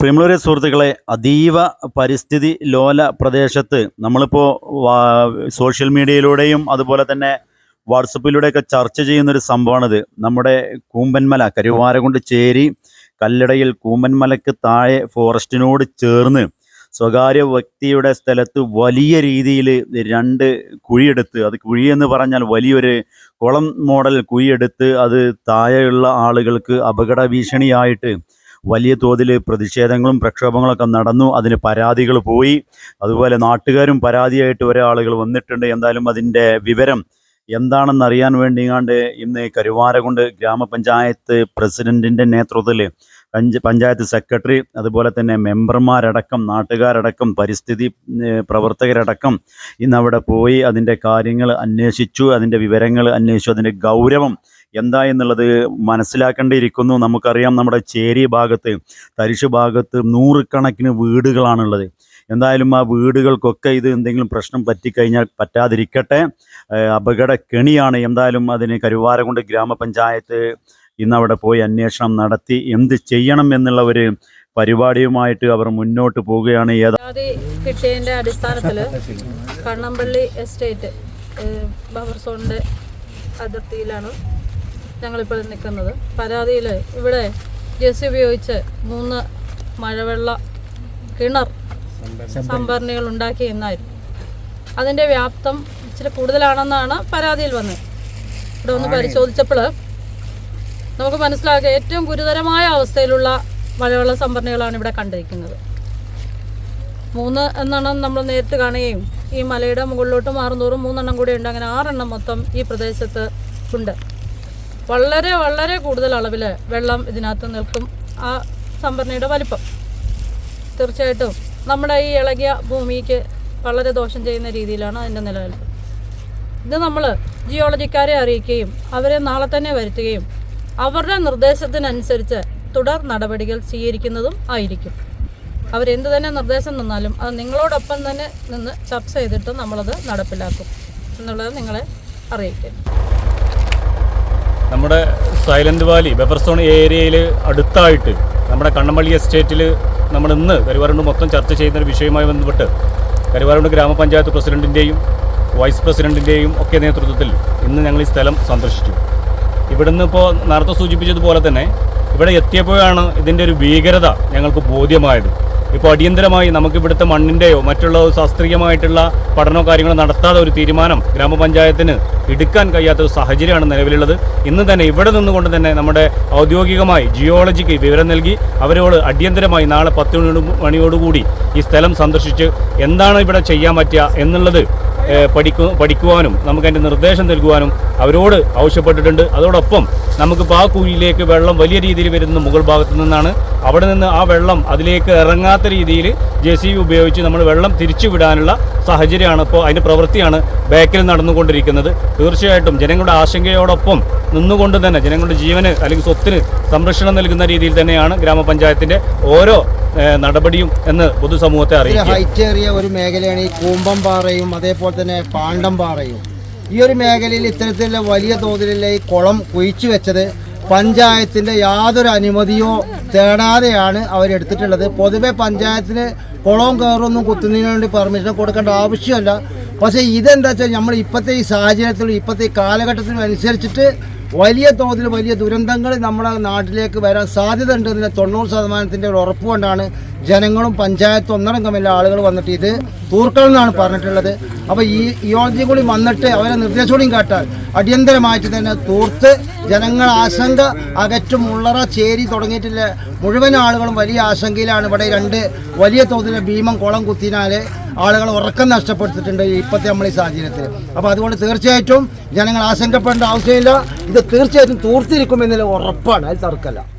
പ്രിയമുള്ളവരെ സുഹൃത്തുക്കളെ അതീവ പരിസ്ഥിതി ലോല പ്രദേശത്ത് നമ്മളിപ്പോൾ സോഷ്യൽ മീഡിയയിലൂടെയും അതുപോലെ തന്നെ വാട്സപ്പിലൂടെയൊക്കെ ചർച്ച ചെയ്യുന്നൊരു സംഭവമാണിത്. നമ്മുടെ കൂമ്പൻമല കരുവാരകുണ്ട് ചേരി കല്ലടയിൽ കൂമ്പൻമലക്ക് താഴെ ഫോറസ്റ്റിനോട് ചേർന്ന് സ്വകാര്യ വ്യക്തിയുടെ സ്ഥലത്ത് വലിയ രീതിയിൽ രണ്ട് കുഴിയെടുത്ത് അത് കുഴി എന്ന് പറഞ്ഞാൽ വലിയൊരു കുളം മോഡൽ കുഴിയെടുത്ത് അത് താഴെയുള്ള ആളുകൾക്ക് അപകട ഭീഷണിയായിട്ട് വലിയ തോതിൽ പ്രതിഷേധങ്ങളും പ്രക്ഷോഭങ്ങളൊക്കെ നടന്നു. അതിന് പരാതികൾ പോയി. അതുപോലെ നാട്ടുകാരും പരാതിയായിട്ട് ഒരേ ആളുകൾ വന്നിട്ടുണ്ട്. എന്തായാലും അതിന്റെ വിവരം എന്താണെന്ന് അറിയാൻ വേണ്ടിയാണ്ട് ഇന്ന് കരുവാരകുണ്ട് ഗ്രാമപഞ്ചായത്ത് പ്രസിഡന്റിന്റെ നേതൃത്വത്തിൽ പഞ്ച പഞ്ചായത്ത് സെക്രട്ടറി അതുപോലെ തന്നെ മെമ്പർമാരടക്കം നാട്ടുകാരടക്കം പരിസ്ഥിതി പ്രവർത്തകരടക്കം ഇന്ന് അവിടെ പോയി അതിന്റെ കാര്യങ്ങൾ അന്വേഷിച്ചു. അതിന്റെ വിവരങ്ങൾ അന്വേഷിച്ചു. അതിന്റെ ഗൗരവം എന്താ എന്നുള്ളത് മനസ്സിലാക്കേണ്ടിയിരിക്കുന്നു. നമുക്കറിയാം നമ്മുടെ ചേരി ഭാഗത്ത് തരിശ് ഭാഗത്ത് നൂറുകണക്കിന് വീടുകളാണുള്ളത്. എന്തായാലും ആ വീടുകൾക്കൊക്കെ ഇത് എന്തെങ്കിലും പ്രശ്നം പറ്റിക്കഴിഞ്ഞാൽ പറ്റാതിരിക്കട്ടെ. അപകട കെണിയാണ് എന്തായാലും അതിന് കരുവാരകുണ്ട് ഗ്രാമപഞ്ചായത്ത് ഇന്ന് അവിടെ പോയി അന്വേഷണം നടത്തി എന്ത് ചെയ്യണം എന്നുള്ള ഒരു പരിപാടിയുമായിട്ട് അവർ മുന്നോട്ട് പോവുകയാണ്. ഏതാ പരാതി കിട്ടിയതിന്റെ അടിസ്ഥാനത്തിൽ കണ്ണമ്പള്ളി എസ്റ്റേറ്റ് ഏഹ്, ബഫർ സോണിന്റെ അതിർത്തിയിലാണ് ഞങ്ങളിപ്പോൾ നിൽക്കുന്നത്. പരാതിയിൽ ഇവിടെ ജെ സി ഉപയോഗിച്ച് മൂന്ന് മഴവെള്ള കിണർ സംഭരണികൾ. ഉണ്ടാക്കി എന്നായിരുന്നു. അതിന്റെ വ്യാപ്തം ഇച്ചിരി കൂടുതലാണെന്നാണ് പരാതിയിൽ വന്നത്. ഇവിടെ ഒന്ന് പരിശോധിച്ചപ്പോൾ നമുക്ക് മനസ്സിലാക്കുക ഏറ്റവും ഗുരുതരമായ അവസ്ഥയിലുള്ള മഴവെള്ള സംഭരണികളാണ് ഇവിടെ കണ്ടിരിക്കുന്നത്. മൂന്ന് എന്നെണ്ണം നമ്മൾ നേരിട്ട് കാണുകയും ഈ മലയുടെ മുകളിലോട്ട് മാറുന്നോറും മൂന്നെണ്ണം കൂടെ ഉണ്ട്. അങ്ങനെ ആറെണ്ണം മൊത്തം ഈ പ്രദേശത്ത് ഉണ്ട്. വളരെ വളരെ കൂടുതൽ അളവിൽ വെള്ളം ഇതിനകത്ത് നിൽക്കും. ആ സംഭരണിയുടെ വലിപ്പം. തീർച്ചയായിട്ടും നമ്മുടെ ഈ ഇളകിയ ഭൂമിക്ക് വളരെ ദോഷം ചെയ്യുന്ന രീതിയിലാണ് അതിന്റെ നിലനിൽപ്പ്. ഇത് നമ്മൾ ജിയോളജിക്കാരെ അറിയിക്കുകയും അവരെ നാളെ തന്നെ വരുത്തുകയും അവരുടെ നിർദ്ദേശത്തിനനുസരിച്ച് തുടർ നടപടികൾ സ്വീകരിക്കുന്നതും ആയിരിക്കും. അവരെന്ത് തന്നെ നിർദ്ദേശം തന്നാലും അത് നിങ്ങളോടൊപ്പം തന്നെ നിന്ന് ചർച്ച ചെയ്തിട്ട് നമ്മളത് നടപ്പിലാക്കും എന്നുള്ളത് നിങ്ങളെ അറിയിക്കും. നമ്മുടെ സൈലന്റ് വാലി ബഫർ സോൺ ഏരിയയിൽ അടുത്തായിട്ട് നമ്മുടെ കണ്ണമ്പള്ളി എസ്റ്റേറ്റിൽ നമ്മൾ ഇന്ന് കരുവാരുണ്ട് മൊത്തം ചർച്ച ചെയ്യുന്ന ഒരു വിഷയവുമായി ബന്ധപ്പെട്ട് കരുവാരുണ്ട് ഗ്രാമപഞ്ചായത്ത് പ്രസിഡന്റിന്റെയും വൈസ് പ്രസിഡന്റിന്റെയും ഒക്കെ നേതൃത്വത്തിൽ ഇന്ന് ഞങ്ങൾ ഈ സ്ഥലം സന്ദർശിച്ചു. ഇവിടുന്ന് ഇപ്പോൾ നേരത്തെ സൂചിപ്പിച്ചതുപോലെ തന്നെ ഇവിടെ എത്തിയപ്പോഴാണ് ഇതിന്റെ ഒരു ഭീകരത ഞങ്ങൾക്ക് ബോധ്യമായത്. ഇപ്പോൾ അടിയന്തരമായി നമുക്ക് ഇവിടുത്തെ മണ്ണിന്റെയോ മറ്റുള്ള ശാസ്ത്രീയമായിട്ടുള്ള പഠനമോ കാര്യങ്ങളോ നടത്താതെ ഒരു തീരുമാനം ഗ്രാമപഞ്ചായത്തിന് എടുക്കാൻ കഴിയാത്ത ഒരു സാഹചര്യമാണ് നിലവിലുള്ളത്. ഇന്ന് തന്നെ ഇവിടെ നിന്നുകൊണ്ട് തന്നെ നമ്മുടെ ഔദ്യോഗികമായി ജിയോളജിക്ക് വിവരം നൽകി അവരോട് അടിയന്തരമായി നാളെ പത്ത് മണി മണിയോടുകൂടി ഈ സ്ഥലം സന്ദർശിച്ച് എന്താണ് ഇവിടെ ചെയ്യാൻ പറ്റുക എന്നുള്ളത് പഠിക്കു പഠിക്കുവാനും നമുക്ക് അതിന്റെ നിർദ്ദേശം നൽകുവാനും അവരോട് ആവശ്യപ്പെട്ടിട്ടുണ്ട്. അതോടൊപ്പം നമുക്കിപ്പോൾ ആ കുഴിയിലേക്ക് വെള്ളം വലിയ രീതിയിൽ വരുന്ന മുകൾ ഭാഗത്തു നിന്നാണ് അവിടെ നിന്ന് ആ വെള്ളം അതിലേക്ക് ഇറങ്ങാത്ത രീതിയിൽ ജെ സി ബി ഉപയോഗിച്ച് നമ്മൾ വെള്ളം തിരിച്ചുവിടാനുള്ള സാഹചര്യമാണ് ഇപ്പോൾ അതിന്റെ പ്രവൃത്തിയാണ് ബാക്കിൽ നടന്നുകൊണ്ടിരിക്കുന്നത്. തീർച്ചയായിട്ടും ജനങ്ങളുടെ ആശങ്കയോടൊപ്പം നിന്നുകൊണ്ട് തന്നെ ജനങ്ങളുടെ ജീവന് അല്ലെങ്കിൽ സ്വത്തിന് സംരക്ഷണം നൽകുന്ന രീതിയിൽ തന്നെയാണ് ഗ്രാമപഞ്ചായത്തിന്റെ ഓരോ നടപടിയും എന്ന് പൊതുസമൂഹത്തെ അറിയാം ഹൈറ്റേറിയ ഒരു മേഖലയാണ് ഈ കൂമ്പം പാറയും അതേപോലെ തന്നെ പാണ്ടം പാറയും. ഈ ഒരു മേഖലയിൽ ഇത്തരത്തിലുള്ള വലിയ തോതിലുള്ള ഈ കുളം കുഴിച്ചു വെച്ചത് പഞ്ചായത്തിന്റെ യാതൊരു അനുമതിയോ തേടാതെയാണ് അവരെടുത്തിട്ടുള്ളത്. പൊതുവെ പഞ്ചായത്തിന് കുളവും കയറൊന്നും കുത്തുന്നതിന് വേണ്ടി പെർമിഷൻ കൊടുക്കേണ്ട ആവശ്യമല്ല. പക്ഷേ ഇതെന്താ വെച്ചാൽ നമ്മൾ ഇപ്പോഴത്തെ ഈ സാഹചര്യത്തിലും ഇപ്പോഴത്തെ ഈ കാലഘട്ടത്തിനും അനുസരിച്ചിട്ട് വലിയ തോതിൽ വലിയ ദുരന്തങ്ങൾ നമ്മുടെ നാട്ടിലേക്ക് വരാൻ സാധ്യത ഉണ്ട് എന്നതിന് തൊണ്ണൂറ് ശതമാനത്തിന്റെ ഒരു ഉറപ്പ് കൊണ്ടാണ് ജനങ്ങളും പഞ്ചായത്തും ഒന്നടങ്കമില്ല ആളുകൾ വന്നിട്ട് ഇത് തൂർക്കണം എന്നാണ് പറഞ്ഞിട്ടുള്ളത്. അപ്പോൾ ഈ ഇയോളജി കൂടി വന്നിട്ട് അവരെ നിർദ്ദേശം കാട്ടാൻ അടിയന്തരമായിട്ട് തന്നെ തൂർത്ത് ജനങ്ങൾ ആശങ്ക അകറ്റും ഉള്ളറ ചേരി തുടങ്ങിയിട്ടില്ല മുഴുവൻ ആളുകളും വലിയ ആശങ്കയിലാണ്. ഇവിടെ രണ്ട് വലിയ തോതിലെ ഭീമം കുളം കുത്തിനാൽ ആളുകൾ ഉറക്കം നഷ്ടപ്പെടുത്തിയിട്ടുണ്ട് ഇപ്പോഴത്തെ നമ്മൾ ഈ സാഹചര്യത്തിൽ. അപ്പോൾ അതുകൊണ്ട് തീർച്ചയായിട്ടും ജനങ്ങൾ ആശങ്കപ്പെടേണ്ട ആവശ്യമില്ല. ഇത് തീർച്ചയായിട്ടും തൂർത്തിരിക്കുമെന്നുള്ള ഉറപ്പാണ്. അത് തർക്കമല്ല.